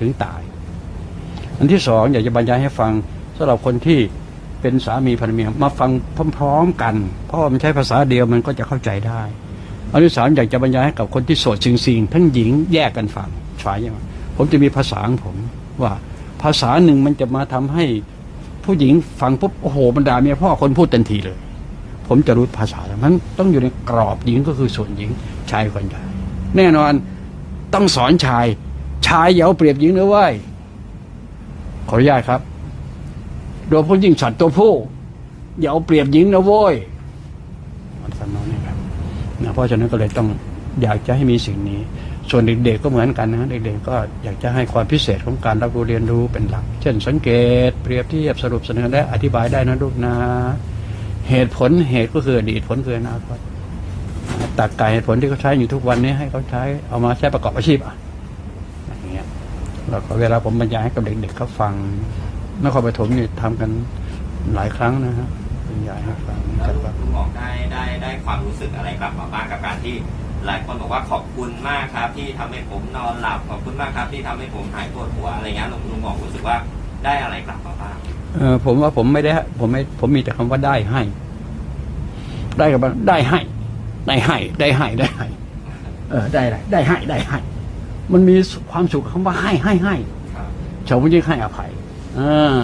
ถึงตาย อันที่สองอยากจะบรรยายให้ฟังสำหรับคนที่เป็นสามีภรรยามาฟังพร้อมๆกัน เพราะมันใช้ภาษาเดียวมันก็จะเข้าใจได้อันที่สามอยากจะบรรยายให้กับคนที่โสดจริงๆทั้งหญิงแยกกันฟังฝ่ายยังไงผมจะมีภาษาของผมว่าภาษาหนึ่งมันจะมาทำให้ผู้หญิงฟังปุ๊บโอ้โหบรรดาเมียพ่อคนพูดเต็มทีเลย ผมจะรู้ภาษาแล้วมันต้องอยู่ในกรอบหญิงก็คือส่วนหญิงชายคนใหญ่แน่นอนต้องสอนชาย ชายอย่าเอาเปรียบหญิงนะเว้ยขออนุญาตครับ โดยพยิ่งสัตว์ตัวผู้อย่าเอาเปรียบหญิงนะโว้ยมันสำนองนี้ครับนะเพราะฉะนั้นก็เลยต้องอยากจะให้มีสิ่งนี้ ส่วนเด็กๆก็เหมือนกันนะ เด็กๆก็อยากจะให้ความพิเศษของการรับรู้เรียนรู้เป็นหลัก เช่น สังเกต เปรียบเทียบสรุปเสนอและอธิบายได้นะลูกนะ เหตุผลเหตุก็คืออดีตผลคืออนาคตตักกายเหตุผลที่เขาใช้อยู่ทุกวันนี้ให้เขาใช้เอามาใช้ประกอบอาชีพอะ แล้วก็เวลาผมบรรยายให้กับเด็กๆเขาฟังนครปฐมนี่ทำกันหลายครั้งนะฮะบรรยายให้ฟังแล้วแต่ว่าลุงหมอกได้ได้ได้ความรู้สึกอะไรกลับมาบ้างกับการที่หลายคนบอกว่าขอบคุณมากครับ ที่ทำให้ผมนอนหลับขอบคุณมากครับ ที่ทำให้ผมหายปวดหัวอะไรเงี้ยลุงลุงหมอกรู้สึกว่าได้อะไรกลับมาบ้างเออผมว่าผมไม่ได้ ผมไม่ผมมีแต่คำว่าได้ให้ ได้กับได้ให้ ได้ให้ ได้ให้ได้ให้ เออได้อะไรได้ให้ได้ให้ มันมีความสุขกับคำว่าให้ให้ให้ครับชาวพุทธยิ่งให้อภัยอ่า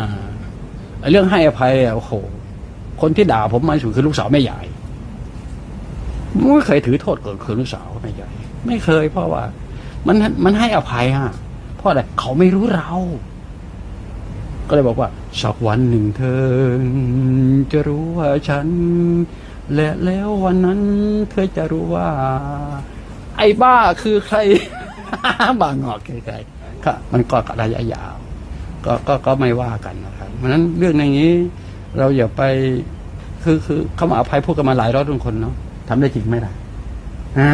ไอ้เรื่องให้อภัยอะโอ้โหคนที่ด่าผมมาที่สุดคือลูกสาวแม่ใหญ่ไม่เคยถือโทษเกิดคือลูกสาวแม่ใหญ่ไม่เคย เพราะว่า มันมันให้อภัยฮะเพราะอะไรเขาไม่รู้เรา ก็เลยบอกว่าสักวันหนึ่งเธอ จะรู้ว่าฉัน และแล้ววันนั้น เธอจะรู้ว่า ไอ้บ้าคือใคร บางงอกคือใครก็มันก็ระยะยาวก็ก็ก็ไม่ว่ากันนะครับเพราะฉะนั้นเรื่องอย่างนี้ เราอย่าไปคือคือเขามาอภัยพูดกันมาหลายร้อยทุกคนเนาะทำได้จริงไหมล่ะอ่า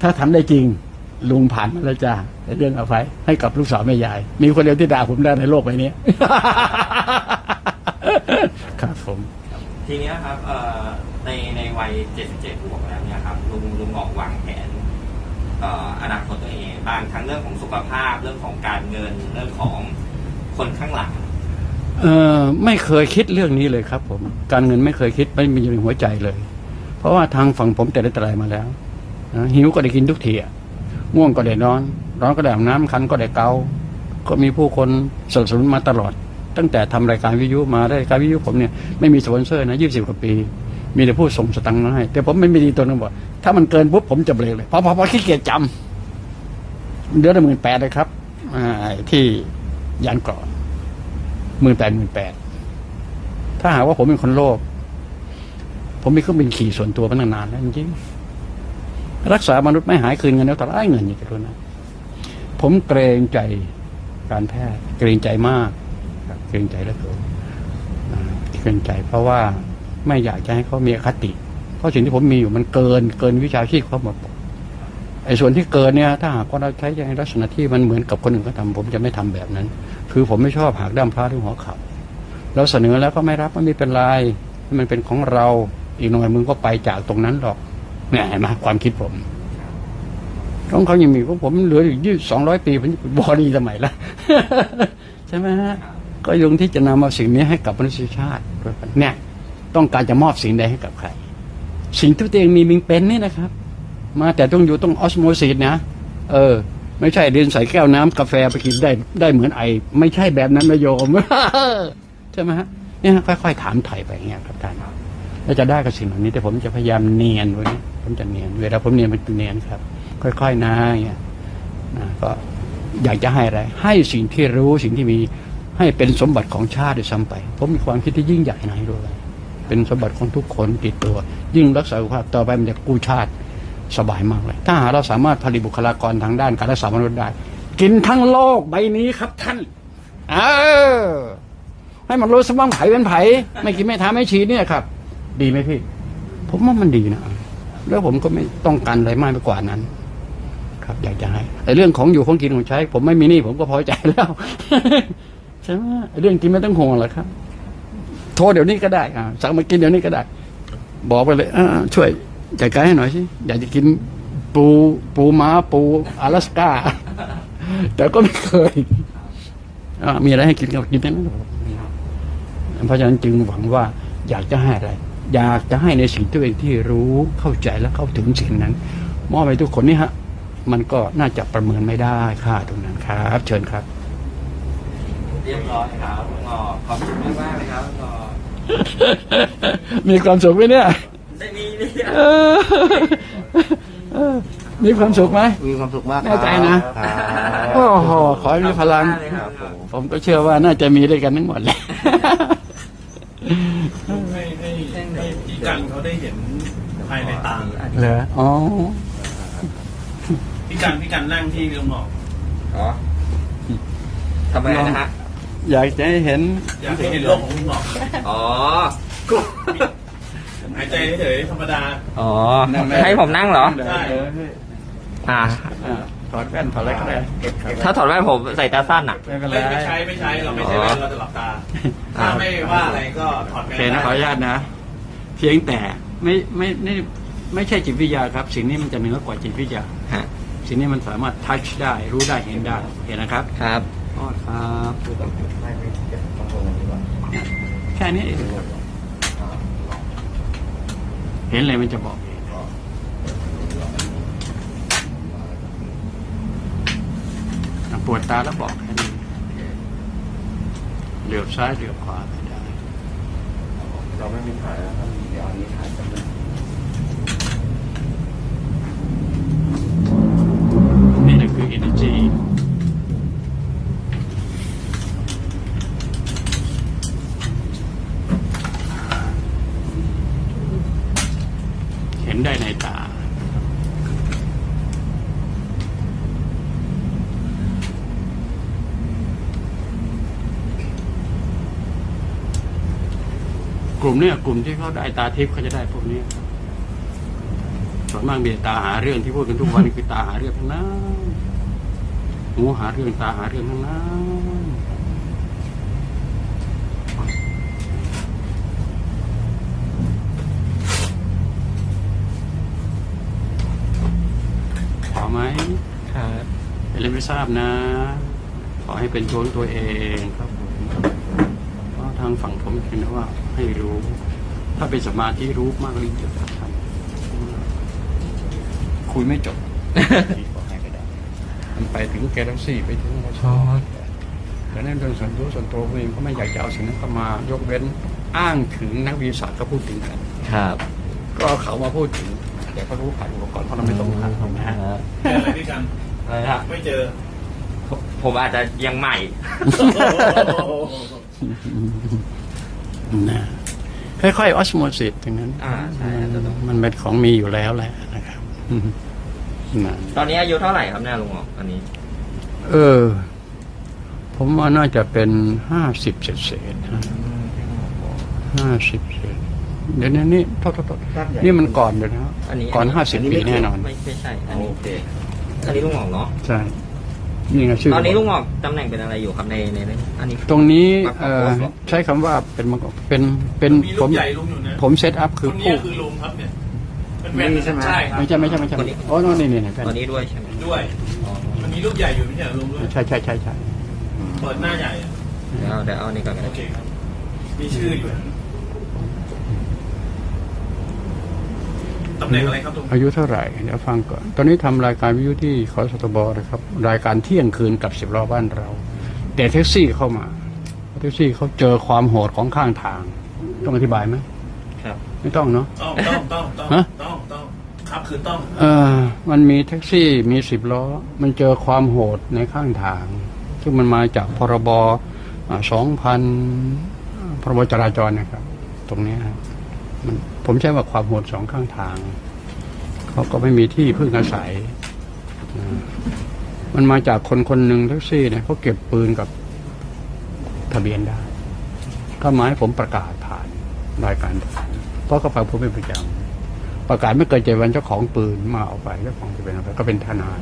ถ้าทำได้จริง ลุงผ่านมาแล้วจ้าเรื่องอภัยให้กับลูกสาวแม่ยาย มีคนเดียวที่ด่าผมได้ในโลกใบนี้ครับผมทีนี้ครับในในวัย77บวกแล้วเนี่ยครับลุงลุงหอกวางแผน อนาคตตัวเองบ้างทั้งเรื่องของสุขภาพเรื่องของการเงินเรื่องของคนข้างหลังเออไม่เคยคิดเรื่องนี้เลยครับ ผม การเงินไม่เคยคิดไม่มีอยู่ในหัวใจเลย เพราะว่าทางฝั่งผมแต่ได้ตรายมาแล้วนะหิวก็ได้กินทุกทีอะง่วงก็ได้นอน ร้อนก็ได้อาบน้ำคันก็ได้เกาก็มีผู้คนสนับสนุนมาตลอด ตั้งแต่ทำรายการวิทยุมาได้รายการวิทยุผมเนี่ยไม่มีสปอนเซอร์นะยี่สิบกว่าปี มีแต่ผู้ส่งสตังค์มาให้ แต่ผมไม่มีดีตัวนึงบอกถ้ามันเกินปุ๊บผมจะเบรกเลยพราะเพราะเพราะขี้เกียจจำเดือนละหมื่นแปดเลยครับอที่ยันเกราะหมื่นแปดหมื่นแปดถ้าหากว่าผมเป็นคนโลภผมมีเครื่องบินขี่ส่วนตัวมานานแล้วจริงรักษามนุษย์ไม่หายคืนเงินแล้วแต่ไอ้เงินอย่างจะรู้นะผมเกรงใจการแพทย์เกรงใจมากเกรงใจแล้วเกินเกรงใจเพราะว่า ไม่อยากจะให้เขามีอคติ เพราะสิ่งที่ผมมีอยู่มันเกินเกินวิชาชีพเขาหมดไอ้ส่วนที่เกินเนี่ย ถ้าหากว่าเราใช้ในลักษณะที่มันเหมือนกับคนอื่นเขาทำผมจะไม่ทำแบบนั้น คือผมไม่ชอบหักด้ามพระด้วยหัวเข่าเราเสนอแล้วก็ไม่รับมันไม่เป็นไรให้มันเป็นของเราอีกหน่อยมึงก็ไปจากตรงนั้นหรอกเนี่ยเห็นไหมความคิดผมของเขายังมีของผมเหลืออยู่ยี่สองร้อยปีผมบอดีสมัยละใช่ไหมฮะก็ยงที่จะนำเอาสิ่งนี้ให้กับมนุษยชาติด้วยกันเนี่ย ต้องการจะมอบสิ่งใดให้กับใคร สิ่งที่ตัวเองมีมิงเป็นนี่นะครับ มาแต่ต้องอยู่ต้องออสโมซิสนะเออ ไม่ใช่เดินใส่แก้วน้ำกาแฟไปกินได้ได้เหมือนไอ ไม่ใช่แบบนั้นนะโยมใช่ไหมฮะเนี่ยค่อยๆถามไถ่ไปอย่างเงี้ยครับท่านแล้วจะได้กับสิ่งเหล่านี้แต่ผมจะพยายามเนียนไว้ผมจะเนียน เวลาผมเนียนมันจะเนียนครับ ค่อยๆนะอย่างเงี้ยนะก็อยากจะให้อะไร ให้สิ่งที่รู้สิ่งที่มีให้เป็นสมบัติของชาติด้วยซ้ำไป ผมมีความคิดที่ยิ่งใหญ่นะให้ด้วย เป็นสมบัติของทุกคนติดตัว ยิ่งรักษาสุขภาพต่อไปมันจะกู้ชาติสบายมากเลย ถ้าหากเราสามารถผลิตบุคลากรทางด้านการรักษามนุษย์ได้ กินทั้งโลกใบนี้ครับท่าน เออ ให้มันรู้สมองไผ่เป็นไผ่ไม่กินไม่ทำไม่ฉีดเนี่ยครับ ดีไหมพี่ ผมว่ามันดีนะ แล้วผมก็ไม่ต้องการอะไรมากไปกว่านั้น ครับ อยากจะให้แต่เรื่องของอยู่ของกินของใช้ ผมไม่มีนี่ผมก็พอใจแล้วใช่ไหมเรื่องกินไม่ต้องห่วงหรอกครับ โทรเดี๋ยวนี้ก็ได้สั่งมากินเดี๋ยวนี้ก็ได้ บอกไปเลยช่วยจัดการให้หน่อยสิอยากจะกินปูปูม้าปู阿拉สกาแต่ก็ไม่เคยมีอะไรให้กินก็กินได้ไหนเพราะฉะนั้นจึงหวังว่าอยากจะให้อะไร อยากจะให้ในสิ่งที่เองที่รู้เข้าใจและเข้าถึงสิ่งนั้นมอบให้ทุกคนนี่ฮะ มันก็น่าจะประเมินไม่ได้ค่ะตรงนั้นครับ เชิญครับ เรียบร้อยครับคุณหมอขอบคุณมาก มีความสุขไหมเนี่ยได้มีเนี่ยเออเออมีความสุขไหม มีความสุขมากแน่ใจนะ ครับโอ้โหขอให้มีพลังเลยครับผมผมก็เชื่อว่าน่าจะมีด้วยกันทั้งหมดเลยให้ให้ให้พี่กันเขาได้เห็นภายในตาเหรออ๋อ พี่กันพี่กันนั่งที่ลุงหมอกอ๋อทำไมนะฮะ อยากจะให้เห็น อยากให้เห็นโลกของลุงหมอกอ๋อหายใจเฉยๆธรรมดา อ๋อให้ผมนั่งเหรอใช่อ่า อ่าถอดแว่นถอดอะไรก็ได้ถ้าถอดแว่นผมใส่ตาสั้นอะ ไม่เป็นไรไม่ไม่ใช้ไม่ใช้เราไม่ใช้แว่นเราจะหลับตา ถ้าไม่ว่าอะไรก็ถอดโอแว่นเคนะขออนุญาตนะ เพียงแต่ไม่ไม่ไม่ไม่ใช่จิตวิทยาครับ สิ่งนี้มันจะเหนือกว่าจิตวิทยา ฮะ สิ่งนี้มันสามารถทัชได้รู้ได้เห็นได้เห็นนะครับ ครับ อ๋อครับแค่นี้เองเห็นเลยมันจะบอกเองอะปวดตาแล้วบอกแค่นี้เหลือบซ้ายเหลือบขวาไม่ได้ เราไม่มีถ่ายแล้วครับเดี๋ยวอันนี้ถ่ายกันเลยนี่แหละคือ energy ห็นได้ในตา กลุ่มเนี้ยกลุ่มที่เขาได้ตาทิพย์เขาจะได้พวกนี้ส่วนมากเมีแต่ตาหาเรื่องที่พูดกันทุกวันนี่คือตาหาเรื่องทั้งนั้นหูหาเรื่องตาหาเรื่องทั้งนั้นข อไหมครับเป็นเรื่องไม่ทราบนะ ขอให้เป็นตัวของตัวเองครับผมเพราะทางฝั่งผมคิดว่าให้รู้ ถ้าเป็นสมาธิรู้มากเลยจะทำคุยไม่จบบอกให้ก็ได้มันไปถึงแกลเล็กซี่ไปถึงอะไรแต่ในเรื่องส่วนตัวส่วนตัวผมเองก็ไม่อยากจะเอาสิ่งนั้นเข้ามายกเว้นอ้างถึงนักวิทยาศาสตร์ก็พูดถึงกัน ครับ ก็เอาเขามาพูดถึง แต่เขารู้ผ่านอุปกรณ์เพราะเราไม่ตรงทางนะฮะเจออะไรพี่กันอะไรฮะไม่เจอ ผมอาจจะยังใหม่นะค่อยๆออสโมซิสตรงนั้นอ่าใช่อาจจะต้องมันเป็นของมีอยู่แล้วแหละนะครับอืมนะตอนนี้อายุเท่าไหร่ครับเนี่ยลุงหมอกตอนนี้ เออ ผมว่าน่าจะเป็นห้าสิบเศษเศษห้าสิบเศษ เดี๋ยวนี้นี่โทษโทษโทษนี่มันก่อนเดี๋ยวนะอันนี้ก่อนห้าสิบปีแน่นอน ไม่ไม่ใช่อันนี้โอเคอันนี้ลุงหมอกเนาะใช่นี่ไงชื่อตอนนี้ลุงหมอกตำแหน่งเป็นอะไรอยู่ครับในในในอันนี้ ตรงนี้มาขอเอ่อโพสต์เหรอใช้คำว่าเป็นมาก่อนเป็นเป็นมีผลูมกใหญ่ลุงอยู่นะผมเซตอัพคือคนผู้นี้คือลุงครับเนี่ยเป็นแว่นนี่ใช่ไหมใช่ครับไม่ใช่ไม่ใช่ไม่ใช่โอ้โน่นนี่นี่นี่ตอนนี้ด้วยใช่ไหมด้วยมันมีลูกใหญ่อยู่ไม่ใช่เหรอลุงด้วยใช่ใช่ใช่ใช่เปิดหน้าใหญ่อะเดี๋ยวเอาเดี๋ยวเอาอันนี้ก่อนก็โอได้เคครับมีชื่ออยู่นะ ตำแหน่งอะไรครับลุงอายุเท่าไหร่เดี๋ยวฟังก่อน ตอนนี้ทำรายการวิทยุที่คอสตบนะครับ รายการเที่ยงคืนกับสิบล้อบ้านเรา แต่แท็กซี่เข้ามาแท็กซี่เขาเจอความโหดของข้างทาง ต้องอธิบายไหมครับ ไม่ต้องเนาะต้องต้องต้องต้องฮะต้องต้องครับคือต้อง เออ มันมีแท็กซี่มีสิบล้อ มันเจอความโหดในข้างทาง ซึ่งมันมาจากพรบสองพันพรบจราจรนะครับ ตรงเนี้ยครับมัน ผมใช้ว่าความโหดสองข้างทาง เขาก็ไม่มีที่พึ่งอาศัย มันมาจากคนคนหนึ่งแท็กซี่เนี่ยเขาเก็บปืนกับทะเบียนได้ก็หมายผมประกาศผ่านรายการเพราะเขาฟังผมเป็นประจำประกาศไม่เกินเจ็ดวันเจ้าของปืนมาเอาไปเจ้าของจะเป็นเอาไปก็เป็นทนาย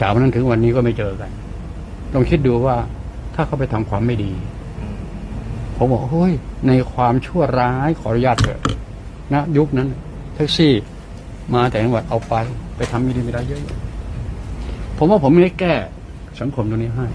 จากวันนั้นถึงวันนี้ก็ไม่เจอกันลองคิดดูว่าถ้าเขาไปทำความไม่ดี ผมบอกเฮ้ยในความชั่วร้ายขออนุญาตเถอะ นะยุคนั้นแท็กซี่ มาแต่จังหวัดเอาไป ไปทำมีดีไม่ได้เยอะ ผมว่าผมไม่ได้แก้สังคมตรงนี้ให้